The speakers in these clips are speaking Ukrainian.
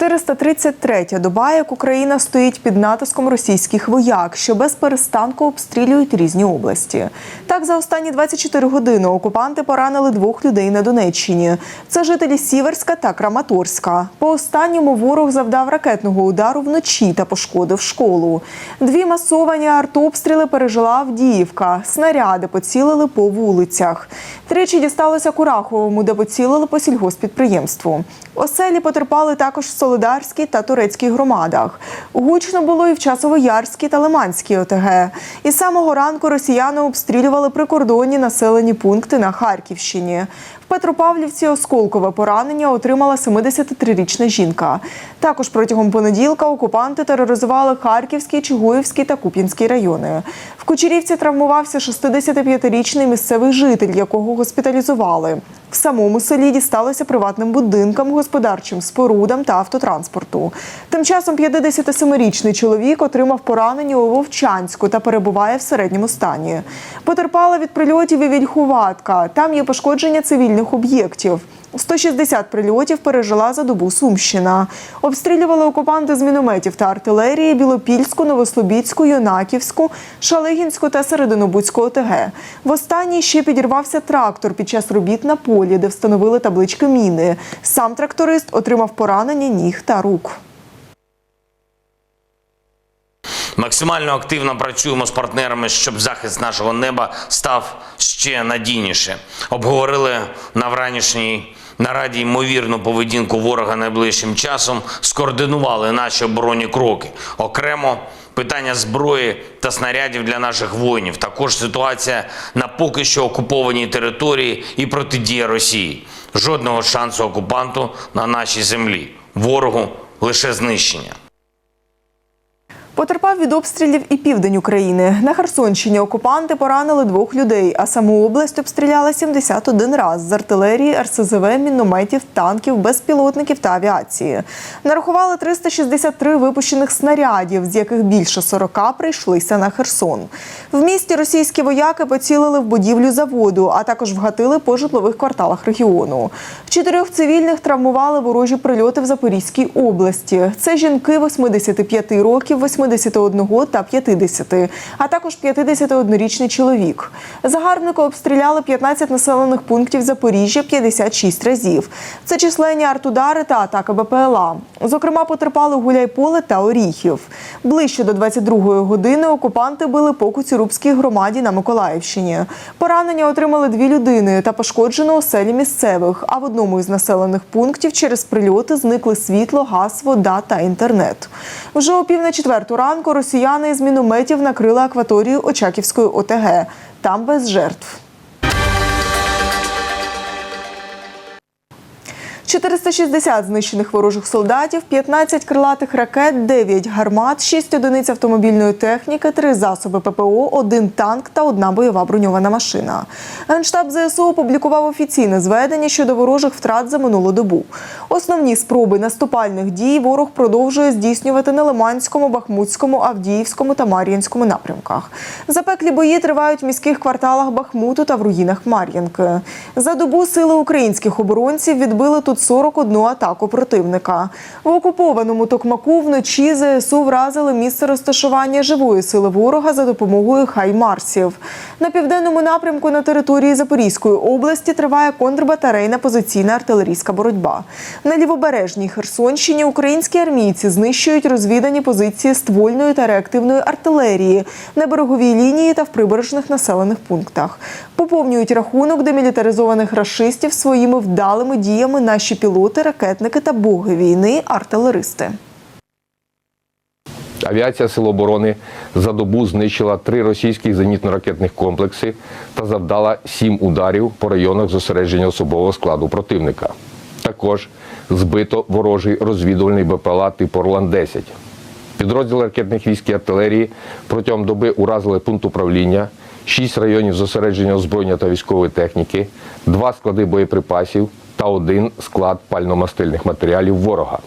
433-я доба, як Україна стоїть під натиском російських вояк, що без перестанку обстрілюють різні області. Так, за останні 24 години окупанти поранили двох людей на Донеччині. Це жителі Сіверська та Краматорська. По останньому ворог завдав ракетного удару вночі та пошкодив школу. Дві масовані артобстріли пережила Авдіївка. Снаряди поцілили по вулицях. Тричі дісталося Кураховому, де поцілили по сільгоспідприємству. Оселі потерпали також в Солидарській та Турецькій громадах. Гучно було і в Часово-Ярській та Лиманській ОТГ. І з самого ранку росіяни обстрілювали прикордонні населені пункти на Харківщині. В Петропавлівці осколкове поранення отримала 73-річна жінка. Також протягом понеділка окупанти тероризували Харківський, Чугуївський та Куп'янський райони. В Кучерівці травмувався 65-річний місцевий житель, якого госпіталізували. В самому селі дісталося приватним будинкам, господарчим спорудам та автотранспорту. Тим часом 57-річний чоловік отримав поранення у Вовчанську та перебуває в середньому стані. Потерпала від прильотів і Вільхуватка. Там є пошкодження цивільних об'єктів. 160 прильотів пережила за добу Сумщина. Обстрілювали окупанти з мінометів та артилерії Білопільську, Новослобідську, Юнаківську, Шалигінську та Серединобудську ОТГ. В останній ще підірвався трактор під час робіт на полі, де встановили таблички міни. Сам тракторист отримав поранення ніг та рук. Максимально активно працюємо з партнерами, щоб захист нашого неба став ще надійніше. Обговорили на вранішній нараді ймовірну поведінку ворога найближчим часом, скоординували наші оборонні кроки. Окремо питання зброї та снарядів для наших воїнів. Також ситуація на поки що окупованій території і протидія Росії. Жодного шансу окупанту на нашій землі. Ворогу лише знищення. Потерпав від обстрілів і південь України. На Херсонщині окупанти поранили двох людей, а саму область обстріляли 71 раз з артилерії, РСЗВ, мінометів, танків, безпілотників та авіації. Нарахували 363 випущених снарядів, з яких більше 40 прийшлися на Херсон. В місті російські вояки поцілили в будівлю заводу, а також вгатили по житлових кварталах регіону. Чотирьох цивільних травмували ворожі прильоти в Запорізькій області. Це жінки 85 років, 81 та 50, а також 51-річний чоловік. Загарбники обстріляли 15 населених пунктів Запоріжжя 56 разів. Це численні артудари та атака БПЛА. Зокрема, потерпали Гуляйполе та Оріхів. Ближче до 22-ї години окупанти били по Куцюрубській громаді на Миколаївщині. Поранення отримали дві людини та пошкоджено оселі місцевих. А в одному із населених пунктів через прильоти зникли світло, газ, вода та інтернет. Вже о пів на четверту ранку росіяни з мінометів накрили акваторію Очаківської ОТГ. Там без жертв. 460 знищених ворожих солдатів, 15 крилатих ракет, 9 гармат, 6 одиниць автомобільної техніки, 3 засоби ППО, 1 танк та одна бойова броньована машина. Генштаб ЗСУ опублікував офіційне зведення щодо ворожих втрат за минулу добу. Основні спроби наступальних дій ворог продовжує здійснювати на Лиманському, Бахмутському, Авдіївському та Мар'їнському напрямках. Запеклі бої тривають в міських кварталах Бахмуту та в руїнах Мар'їнки. За добу сили українських оборонців відбили тут 41 атаку противника. В окупованому Токмаку вночі ЗСУ вразили місце розташування живої сили ворога за допомогою хаймарсів. На південному напрямку на території Запорізької області триває контрбатарейна позиційна артилерійська боротьба. На лівобережній Херсонщині українські армійці знищують розвідані позиції ствольної та реактивної артилерії на береговій лінії та в прибережних населених пунктах. Поповнюють рахунок демілітаризованих рашистів своїми вдалими діями наші пілоти, ракетники та боги війни, артилеристи. Авіація Сил оборони за добу знищила три російських зенітно-ракетних комплекси та завдала сім ударів по районах зосередження особового складу противника. Також збито ворожий розвідувальний БПЛА типу Орлан-10. Підрозділи ракетних військ і артилерії протягом доби уразили пункт управління, шість районів зосередження озброєння та військової техніки, два склади боєприпасів та один склад пально-мастильних матеріалів ворога.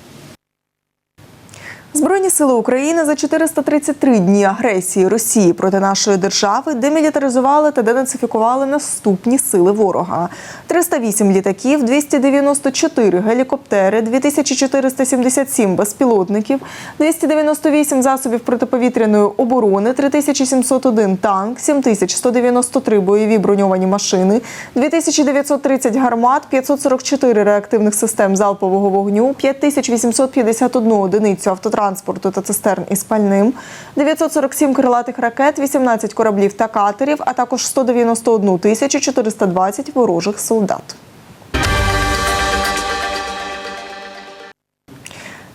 Збройні сили України за 433 дні агресії Росії проти нашої держави демілітаризували та денацифікували наступні сили ворога: 308 літаків, 294 гелікоптери, 2477 безпілотників, 298 засобів протиповітряної оборони, 3701 танк, 7193 бойові броньовані машини, 2930 гармат, 544 реактивних систем залпового вогню, 5851 одиницю автотранспорту та цистерн із пальним, 947 крилатих ракет, 18 кораблів та катерів, а також 191 тисячу 420 ворожих солдат.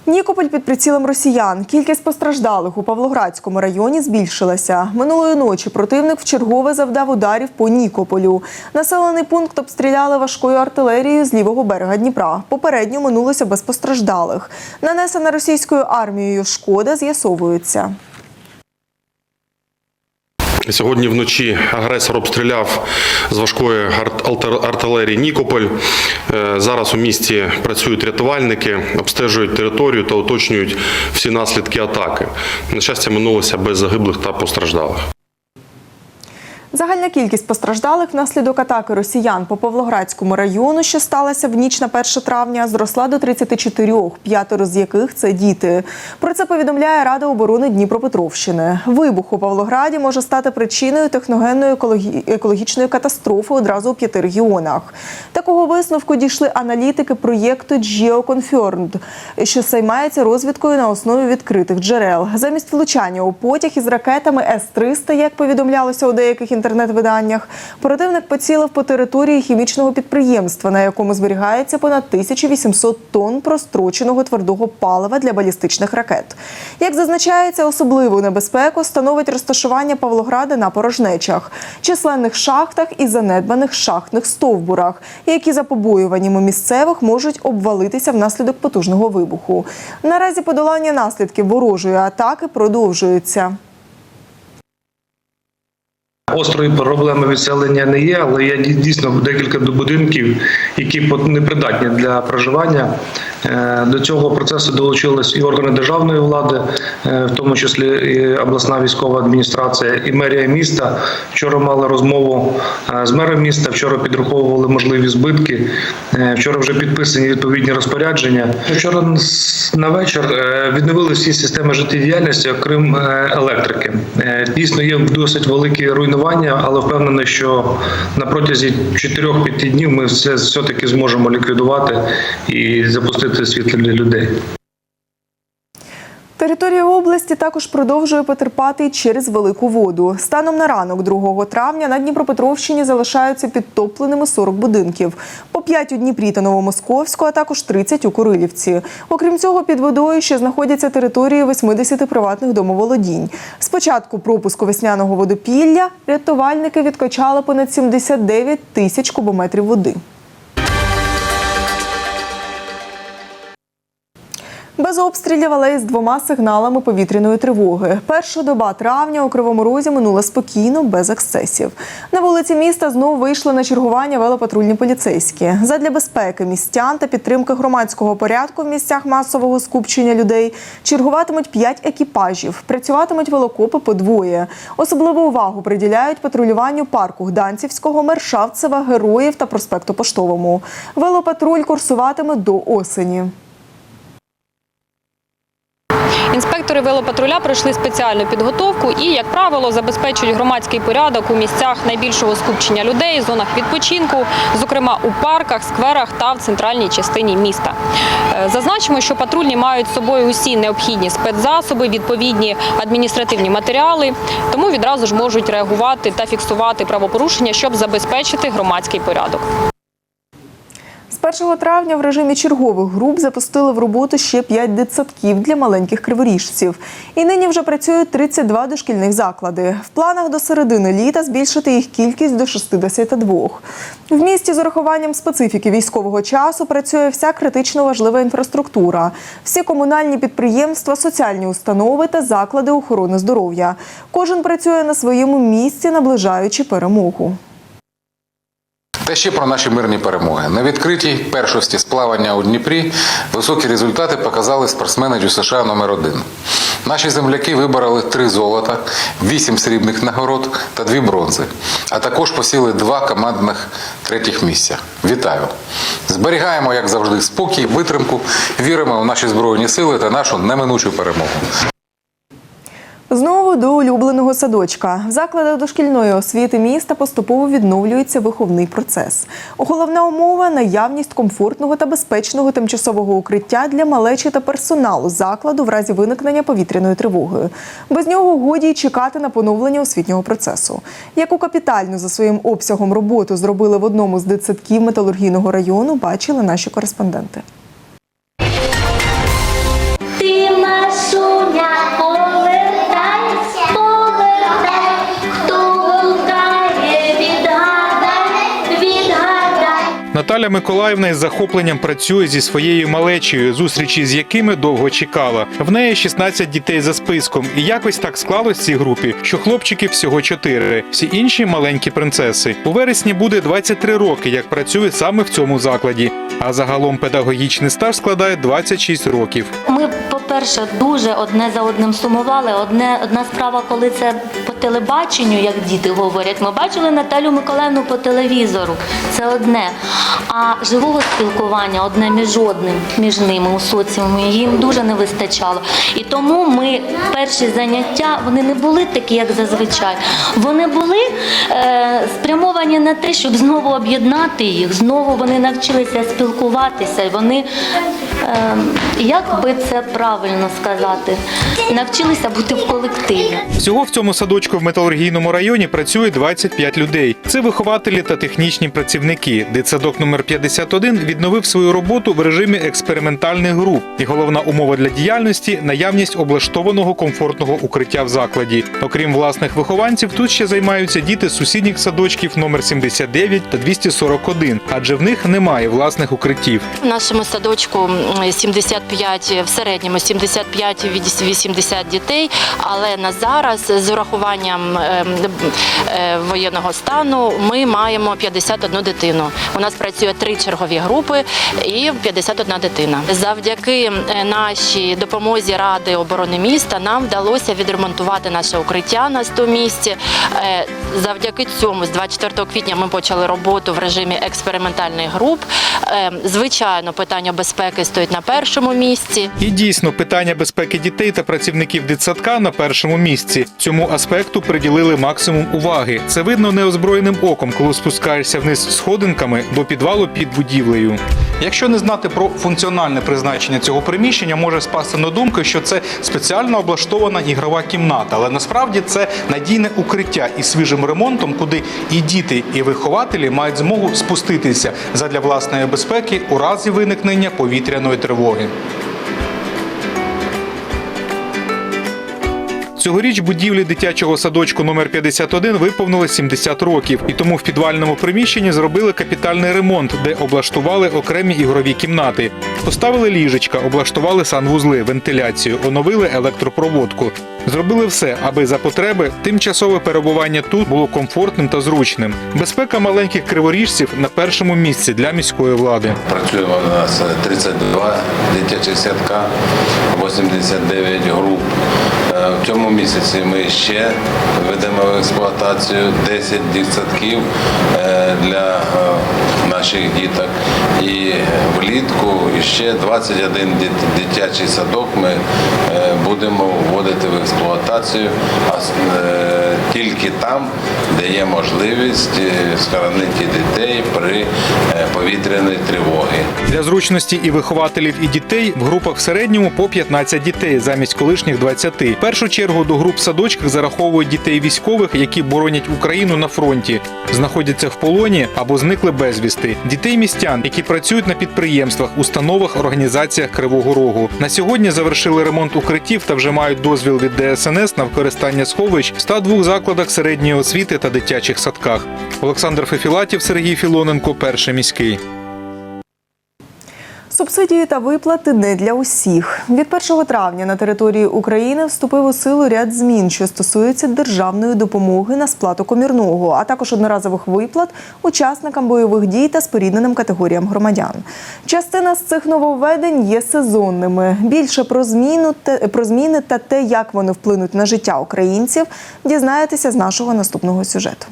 Нікополь під прицілом росіян. Кількість постраждалих у Павлоградському районі збільшилася. Минулої ночі противник вчергове завдав ударів по Нікополю. Населений пункт обстріляли важкою артилерією з лівого берега Дніпра. Попередньо минулося без постраждалих. Нанесена російською армією шкода з'ясовується. Сьогодні вночі агресор обстріляв з важкої арт- артилерії Нікополь. Е, Зараз у місті працюють рятувальники, обстежують територію та уточнюють всі наслідки атаки. На щастя, минулося без загиблих та постраждалих. Загальна кількість постраждалих внаслідок атаки росіян по Павлоградському району, що сталася в ніч на 1 травня, зросла до 34, п'ятеро з яких це діти. Про це повідомляє Рада оборони Дніпропетровщини. Вибух у Павлограді може стати причиною техногенної екологічної катастрофи одразу у п'яти регіонах. Такого висновку дійшли аналітики проєкту GeoConfirmed, що займається розвідкою на основі відкритих джерел. Замість влучання у потяг із ракетами С-300, як повідомлялося у деяких інтернет-виданнях, противник поцілив по території хімічного підприємства, на якому зберігається понад 1800 тонн простроченого твердого палива для балістичних ракет. Як зазначається, особливу небезпеку становить розташування Павлограда на порожнечах, численних шахтах і занедбаних шахтних стовбурах, які за побоюваннями місцевих можуть обвалитися внаслідок потужного вибуху. Наразі подолання наслідків ворожої атаки продовжується. Острої проблеми відселення не є, але є дійсно декілька будинків, які непридатні для проживання. Е, До цього процесу долучились і органи державної влади, е, в тому числі і обласна військова адміністрація, і мерія міста. Вчора мали розмову е, з мером міста. Вчора підраховували можливі збитки. Вчора вже підписані відповідні розпорядження. Вчора на вечір відновили всі системи життєдіяльності, окрім електрики. Дійсно, є досить великі руйнування, але впевнений, що на протязі 4-5 днів ми все все-таки зможемо ліквідувати і запустити світло для людей. Територія області також продовжує потерпати через велику воду. Станом на ранок 2 травня на Дніпропетровщині залишаються підтопленими 40 будинків. По 5 у Дніпрі та Новомосковську, а також 30 у Курилівці. Окрім цього, під водою ще знаходяться території 80 приватних домоволодінь. З початку пропуску весняного водопілля рятувальники відкачали понад 79 тисяч кубометрів води. Без обстрілів, але й з двома сигналами повітряної тривоги. Перша доба травня у Кривому Розі минула спокійно, без ексцесів. На вулиці міста знову вийшли на чергування велопатрульні поліцейські. Задля безпеки містян та підтримки громадського порядку в місцях масового скупчення людей чергуватимуть п'ять екіпажів. Працюватимуть велокопи по двоє. Особливу увагу приділяють патрулюванню парку Гданцівського, Мершавцева, Героїв та проспекту Поштовому. Велопатруль курсуватиме до осені. Інспектори велопатруля пройшли спеціальну підготовку і, як правило, забезпечують громадський порядок у місцях найбільшого скупчення людей, зонах відпочинку, зокрема у парках, скверах та в центральній частині міста. Е, Зазначимо, що патрульні мають з собою усі необхідні спецзасоби, відповідні адміністративні матеріали, тому відразу ж можуть реагувати та фіксувати правопорушення, щоб забезпечити громадський порядок. З 1 травня в режимі чергових груп запустили в роботу ще 5 дитсадків для маленьких криворіжців. І нині вже працюють 32 дошкільних заклади. В планах до середини літа збільшити їх кількість до 62. В місті з урахуванням специфіки військового часу працює вся критично важлива інфраструктура, всі комунальні підприємства, соціальні установи та заклади охорони здоров'я. Кожен працює на своєму місці, наближаючи перемогу. Та ще про наші мирні перемоги. На відкритій першості сплавання у Дніпрі високі результати показали спортсмени Дю США номер 1 Наші земляки вибороли три золота, вісім срібних нагород та дві бронзи, а також посіли два командних третіх місця. Вітаю! Зберігаємо, як завжди, спокій, витримку, віримо в наші збройні сили та нашу неминучу перемогу. Знову до улюбленого садочка. В закладах дошкільної освіти міста поступово відновлюється виховний процес. Головна умова наявність комфортного та безпечного тимчасового укриття для малечі та персоналу закладу в разі виникнення повітряної тривоги. Без нього годі й чекати на поновлення освітнього процесу. Яку капітальну за своїм обсягом роботу зробили в одному з дитсадків металургійного району, бачили наші кореспонденти. Ти Машуня, Наталя Миколаївна із захопленням працює зі своєю малечею, зустрічі з якими довго чекала. В неї 16 дітей за списком, і якось так склалось в цій групі, що хлопчиків всього 4. Всі інші маленькі принцеси. У вересні буде 23 роки, як працює саме в цьому закладі. А загалом педагогічний стаж складає 26 років. Ми, по-перше, дуже одне за одним сумували. Одне одна справа, коли це по телебаченню, як діти говорять. Ми бачили Наталю Миколаївну по телевізору. Це одне. А живого спілкування одне між одним, між ними у соціумі, їм дуже не вистачало. І тому ми перші заняття вони не були такі, як зазвичай. Вони були е, спрямовані на те, щоб знову об'єднати їх. Знову вони навчилися спілкуватися. Вони е, як би це правильно сказати, навчилися бути в колективі. Всього в цьому садочку в металургійному районі працює 25 людей. Це вихователі та технічні працівники. Дитсадок номер 51 відновив свою роботу в режимі експериментальних груп. І головна умова для діяльності наявність облаштованого комфортного укриття в закладі. Окрім власних вихованців, тут ще займаються діти з сусідніх садочків номер 79 та 241, адже в них немає власних укриттів. В нашому садочку м, 75, в середньому 75-80 дітей, але на зараз з урахуванням е, е, воєнного стану ми маємо 51 дитину. У нас працює три чергові групи і 51 дитина. Завдяки е, нашій допомозі Ради оборони міста нам вдалося відремонтувати наше укриття на 100 місці. Е, Завдяки цьому з 24 квітня ми почали роботу в режимі експериментальних груп. Е, Звичайно, питання безпеки стоїть на першому місці. І дійсно, питання безпеки дітей та працівників дитсадка на першому місці. Цьому аспекту приділили максимум уваги. Це видно неозброєним оком, коли спускаєшся вниз сходинками до підвалу під будівлею. Якщо не знати про функціональне призначення цього приміщення, може спасти на думку, що це спеціально облаштована ігрова кімната, але насправді це надійне укриття із свіжим ремонтом, куди і діти, і вихователі мають змогу спуститися задля власної безпеки у разі виникнення повітряної тривоги. Цьогоріч будівлі дитячого садочку номер 51 виповнили 70 років, і тому в підвальному приміщенні зробили капітальний ремонт, де облаштували окремі ігрові кімнати. Поставили ліжечка, облаштували санвузли, вентиляцію, оновили електропроводку. Зробили все, аби за потреби тимчасове перебування тут було комфортним та зручним. Безпека маленьких криворіжців на першому місці для міської влади. Працюємо у нас 32 дитячих садка, 89 груп. Е, В цьому місяці ми ще ведемо в експлуатацію 10 дитсадків е, для е, наших діток. І влітку ще 21 дитячий садок ми е, будемо вводити в експлуатацію, а е, тільки там, де є можливість е, скоронити дітей при повітряної тривоги. Для зручності і вихователів, і дітей в групах в середньому по 15 дітей замість колишніх 20. В першу чергу до груп в зараховують дітей військових, які боронять Україну на фронті, знаходяться в полоні або зникли безвісти. Дітей містян, які працюють на підприємствах, установах, організаціях Кривого Рогу. На сьогодні завершили ремонт укриттів та вже мають дозвіл від ДСНС на використання сховищ в 102 закладах середньої освіти та дитячих садках. Олександр Фефілатів, Сергій Філоненко, перший міський. Субсидії та виплати не для усіх. Від 1 травня на території України вступив у силу ряд змін, що стосуються державної допомоги на сплату комірного, а також одноразових виплат учасникам бойових дій та спорідненим категоріям громадян. Частина з цих нововведень є сезонними. Більше про зміну про зміни та те, як вони вплинуть на життя українців, дізнаєтеся з нашого наступного сюжету.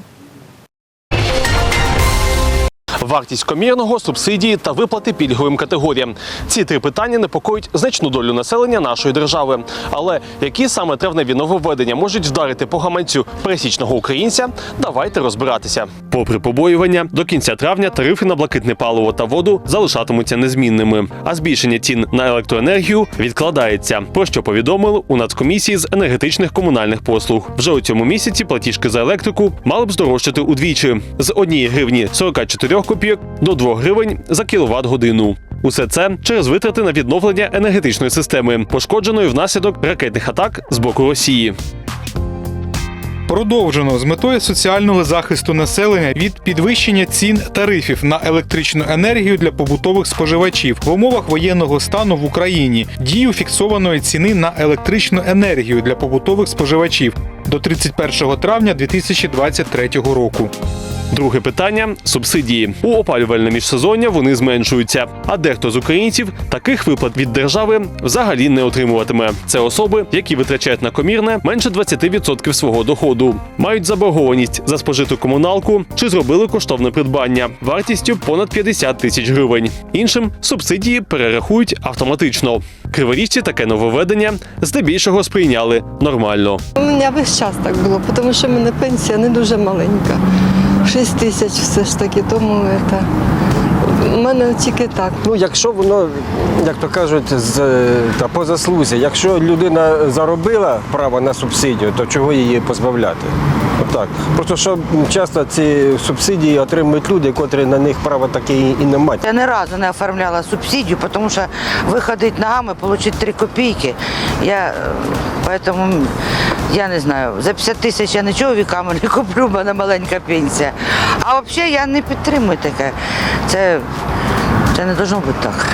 Вартість комірного, субсидії та виплати пільговим категоріям. Ці три питання непокоїть значну долю населення нашої держави. Але які саме травневі нововведення можуть вдарити по гаманцю пересічного українця? Давайте розбиратися. Попри побоювання, до кінця травня тарифи на блакитне паливо та воду залишатимуться незмінними, а збільшення цін на електроенергію відкладається. Про що повідомили у Нацкомісії з енергетичних комунальних послуг. Вже у цьому місяці платіжки за електрику мали б здорожчати удвічі з 1 гривні 44 копійок до 2 гривень за кіловат годину. Усе це через витрати на відновлення енергетичної системи, пошкодженої внаслідок ракетних атак з боку Росії. Продовжено з метою соціального захисту населення від підвищення цін тарифів на електричну енергію для побутових споживачів в умовах воєнного стану в Україні, дію фіксованої ціни на електричну енергію для побутових споживачів до 31 травня 2023 року. Друге питання субсидії. У опалювальне міжсезоння вони зменшуються. А дехто з українців таких виплат від держави взагалі не отримуватиме. Це особи, які витрачають на комірне менше 20% свого доходу, мають заборгованість за спожиту комуналку чи зробили коштовне придбання вартістю понад 50 тисяч гривень. Іншим субсидії перерахують автоматично. Криворіжці таке нововведення здебільшого сприйняли нормально. У мене весь час так було, тому що в мене пенсія не дуже маленька. 6 тисяч все ж таки, тому це, у мене тільки так. Ну, якщо воно, як то кажуть, з, та по заслузі, якщо людина заробила право на субсидію, то чого її позбавляти? Отак. Просто що часто ці субсидії отримують люди, котрі на них права таке і, не мають. Я ні разу не оформляла субсидію, тому що виходить ногами, отримати 3 копійки. Я, е, поэтому, я не знаю, за 50 тисяч я нічого віками не куплю, в мене маленька пенсія. А взагалі я не підтримую таке. Це, це не должно бути так.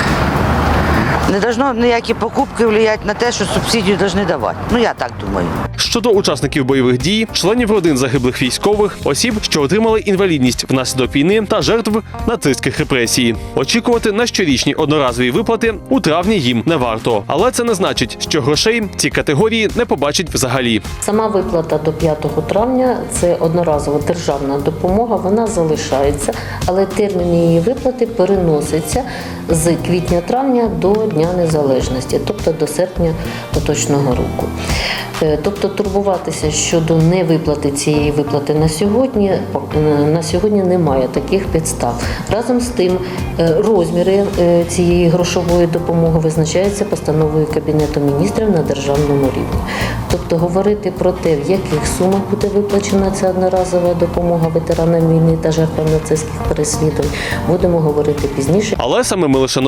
Не должно ніякі покупки впливати на те, що субсидію повинні давати. Ну я так думаю. Щодо учасників бойових дій, членів родин загиблих військових, осіб, що отримали інвалідність внаслідок війни та жертв нацистських репресій. Очікувати на щорічні одноразові виплати у травні їм не варто, але це не значить, що грошей ці категорії не побачать взагалі. Сама виплата до 5 травня це одноразова державна допомога. Вона залишається, але термін її виплати переноситься з квітня-травня до Дня Незалежності, тобто до серпня поточного року. Е, Тобто турбуватися щодо невиплати цієї виплати на сьогодні е, на сьогодні немає таких підстав. Разом з тим, е, розміри цієї грошової допомоги визначаються постановою Кабінету міністрів на державному рівні. Тобто говорити про те, в яких сумах буде виплачена ця одноразова допомога ветеранам війни та жертвам нацистських переслідувань, будемо говорити пізніше. Але самими лише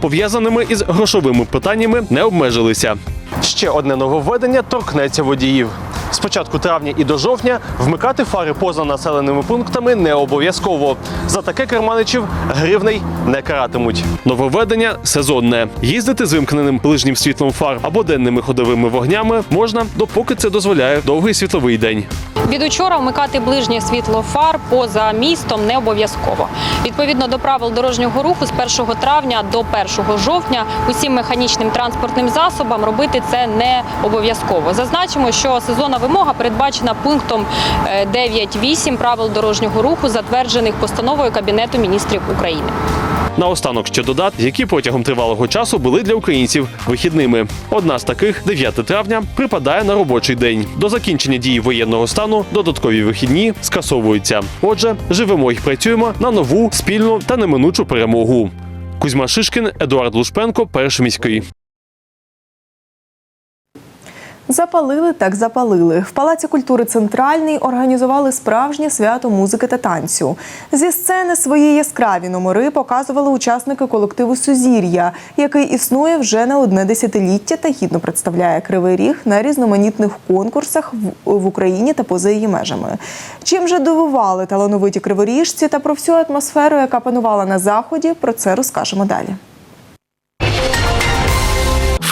пов'язаними із грошовими питаннями, не обмежилися. Ще одне нововведення торкнеться водіїв. З початку травня і до жовтня вмикати фари поза населеними пунктами не обов'язково. За таке керманичів гривней не каратимуть. Нововведення сезонне. Їздити з вимкненим ближнім світлом фар або денними ходовими вогнями можна, допоки це дозволяє довгий світловий день. Від учора вмикати ближнє світло фар поза містом не обов'язково. Відповідно до правил дорожнього руху з 1 травня до 1 жовтня усім механічним транспортним засобам робити це не обов'язково. Зазначимо, що сезонна вимога передбачена пунктом е, 9.8 правил дорожнього руху, затверджених постановою Кабінету міністрів України. Наостанок ще додат, які протягом тривалого часу були для українців вихідними. Одна з таких 9 травня припадає на робочий день. До закінчення дії воєнного стану додаткові вихідні скасовуються. Отже, живемо і працюємо на нову спільну та неминучу перемогу. Кузьма Шишкін, Едуард Лушпенко, перший міський. Запалили так запалили. В Палаці культури Центральний організували справжнє свято музики та танцю. Зі сцени свої яскраві номери показували учасники колективу Сузір'я, який існує вже не одне десятиліття та гідно представляє кривий ріг на різноманітних конкурсах в- Україні та поза її межами. Чим же дивували талановиті криворіжці та про всю атмосферу, яка панувала на заході, про це розкажемо далі.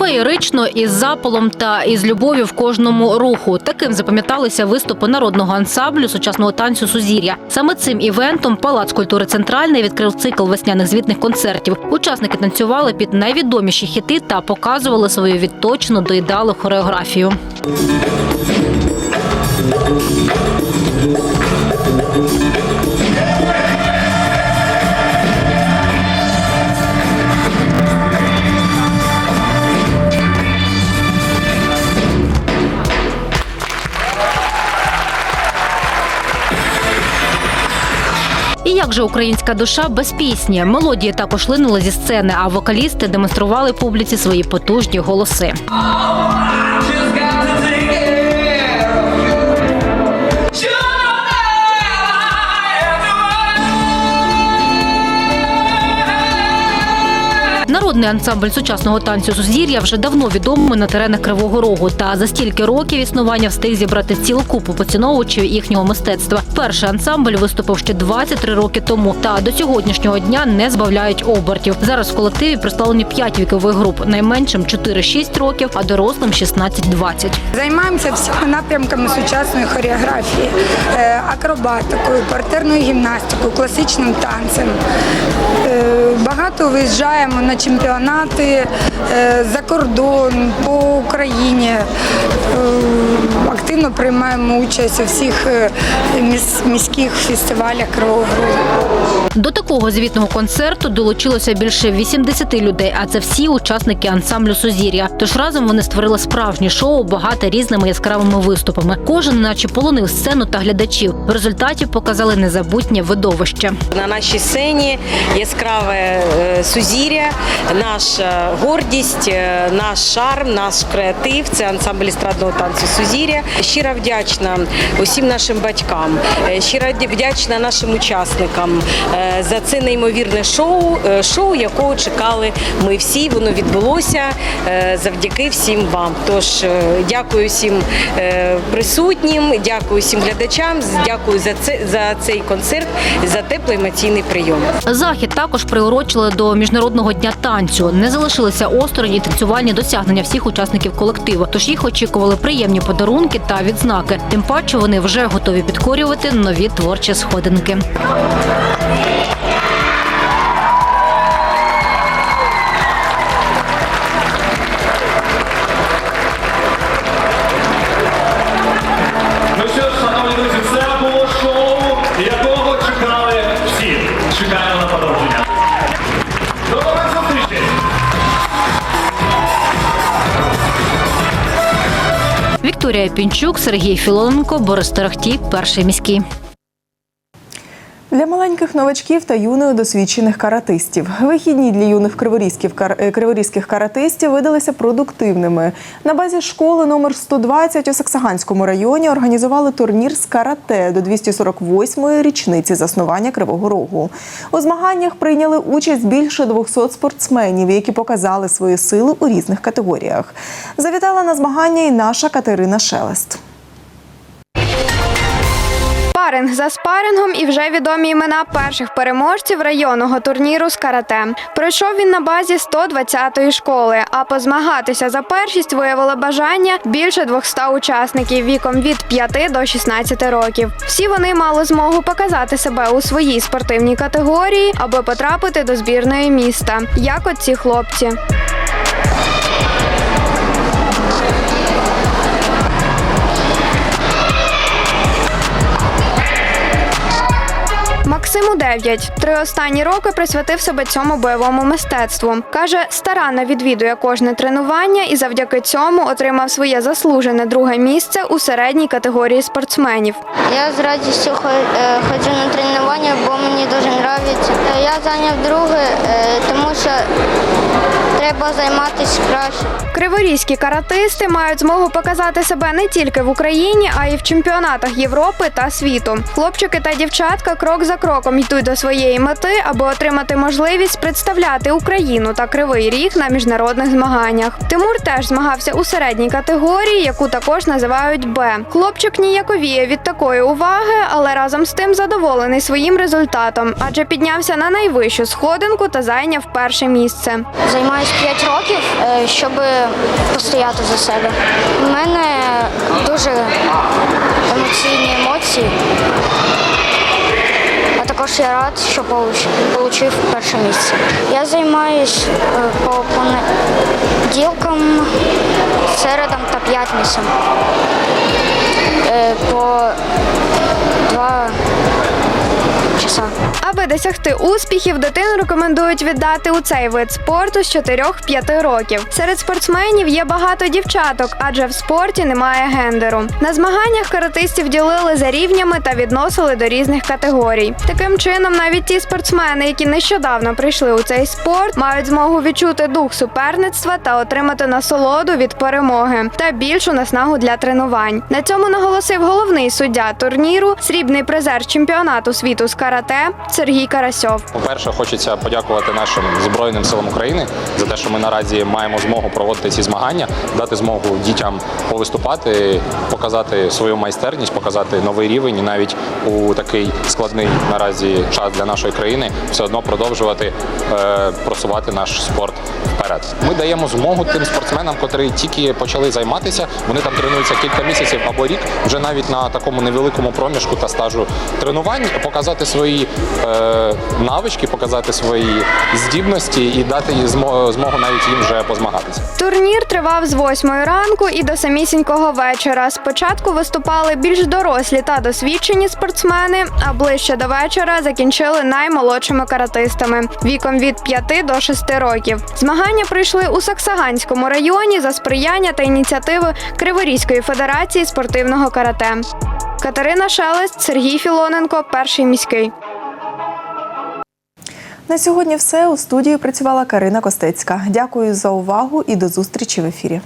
Феєрично із запалом та із любов'ю в кожному руху. Таким запам'яталися виступи народного ансамблю сучасного танцю Сузір'я. Саме цим івентом Палац культури Центральний відкрив цикл весняних звітних концертів. Учасники танцювали під найвідоміші хіти та показували свою відточену до ідеалу хореографію. І як же українська душа без пісні? Мелодії також линули зі сцени, а вокалісти демонстрували публіці свої потужні голоси. Народний ансамбль сучасного танцю Сузір'я вже давно відомий на теренах Кривого Рогу. Та за стільки років існування встиг зібрати цілу купу поціновувачів їхнього мистецтва. Перший ансамбль виступив ще 23 роки тому. Та до сьогоднішнього дня не збавляють обертів. Зараз в колективі представлені 5 вікових груп, найменшим 4-6 років, а дорослим 16-20. Займаємося всіма напрямками сучасної хореографії, е, акробатикою, партерною гімнастикою, класичним танцем. Е, Багато виїжджаємо на чемпіонати е, за кордон, по Україні. Е, Активно приймаємо участь у всіх е, міських фестивалях Кривого До такого звітного концерту долучилося більше 80 людей, а це всі учасники ансамблю Сузір'я. Тож разом вони створили справжнє шоу, багате різними яскравими виступами. Кожен, наче полонив сцену та глядачів. В результаті показали незабутнє видовище. На нашій сцені яскраве сузір'я, наша гордість, е, наш шарм, наш креатив. Це ансамбль естрадного танцю Сузір'я. Щиро вдячна усім нашим батькам, е, щиро вдячна нашим учасникам е, за це неймовірне шоу, шоу, якого чекали ми всі. Воно відбулося завдяки всім вам. Тож дякую всім присутнім, дякую всім глядачам, дякую за це за цей концерт, за теплий емоційний прийом. Захід також приурочили до міжнародного дня танцю. Не залишилися осторонь і танцювальні досягнення всіх учасників колективу. Тож їх очікували приємні подарунки та відзнаки. Тим паче вони вже готові підкорювати нові творчі сходинки. Вікторія Пінчук, Сергій Філоненко, Борис Тарахтій, перший міський. Для маленьких новачків та юних досвідчених каратистів вихідні для юних кар- е, криворізьких каратистів видалися продуктивними. На базі школи номер 120 у Саксаганському районі організували турнір з карате до 248-ї річниці заснування Кривого Рогу. У змаганнях прийняли участь більше 200 спортсменів, які показали свої сили у різних категоріях. Завітала на змагання і наша Катерина Шелест. Спаринг за спарингом і вже відомі імена перших переможців районного турніру з карате. Пройшов він на базі 120-ї школи, а позмагатися за першість виявили бажання більше 200 учасників віком від 5 до 16 років. Всі вони мали змогу показати себе у своїй спортивній категорії, аби потрапити до збірної міста, як от ці хлопці. Максиму 9. Три останні роки присвятив себе цьому бойовому мистецтву. Каже, старанно відвідує кожне тренування і завдяки цьому отримав своє заслужене друге місце у середній категорії спортсменів. Я з радістю е, ходжу на тренування, бо мені дуже подобається. Я зайняв друге, е, тому що треба займатися краще. Криворізькі каратисти мають змогу показати себе не тільки в Україні, а й в чемпіонатах Європи та світу. Хлопчики та дівчатка крок за кроком йдуть до своєї мети, аби отримати можливість представляти Україну та Кривий Ріг на міжнародних змаганнях. Тимур теж змагався у середній категорії, яку також називають Б. Хлопчик ніяковіє від такої уваги, але разом з тим задоволений своїм результатом, адже піднявся на найвищу сходинку та зайняв перше місце. Займаюся займаюся 5 років, е, щоб постояти за себе. У мене дуже емоційні емоції. А також я рад, що отримав перше місце. Я займаюся по понеділкам, середам та п'ятницям. Е, По два часа. Аби досягти успіхів, дитину рекомендують віддати у цей вид спорту з 4-5 років. Серед спортсменів є багато дівчаток, адже в спорті немає гендеру. На змаганнях каратистів ділили за рівнями та відносили до різних категорій. Таким чином, навіть ті спортсмени, які нещодавно прийшли у цей спорт, мають змогу відчути дух суперництва та отримати насолоду від перемоги та більшу наснагу для тренувань. На цьому наголосив головний суддя турніру, срібний призер чемпіонату світу з карате Сергій Карасьов. По-перше, хочеться подякувати нашим Збройним силам України за те, що ми наразі маємо змогу проводити ці змагання, дати змогу дітям повиступати, показати свою майстерність, показати новий рівень і навіть у такий складний наразі час для нашої країни все одно продовжувати е, просувати наш спорт вперед. Ми даємо змогу тим спортсменам, котрі тільки почали займатися. Вони там тренуються кілька місяців або рік, вже навіть на такому невеликому проміжку та стажу тренувань, показати свої е, навички, показати свої здібності і дати їй змо- змогу навіть їм вже позмагатися. Турнір тривав з 8 ранку і до самісінького вечора. Спочатку виступали більш дорослі та досвідчені спортсмени, а ближче до вечора закінчили наймолодшими каратистами віком від 5 до 6 років. Змагання пройшли у Саксаганському районі за сприяння та ініціативи Криворізької федерації спортивного карате. Катерина Шелест, Сергій Філоненко, перший міський. На сьогодні все у студії працювала Карина Костецька. Дякую за увагу і до зустрічі в ефірі.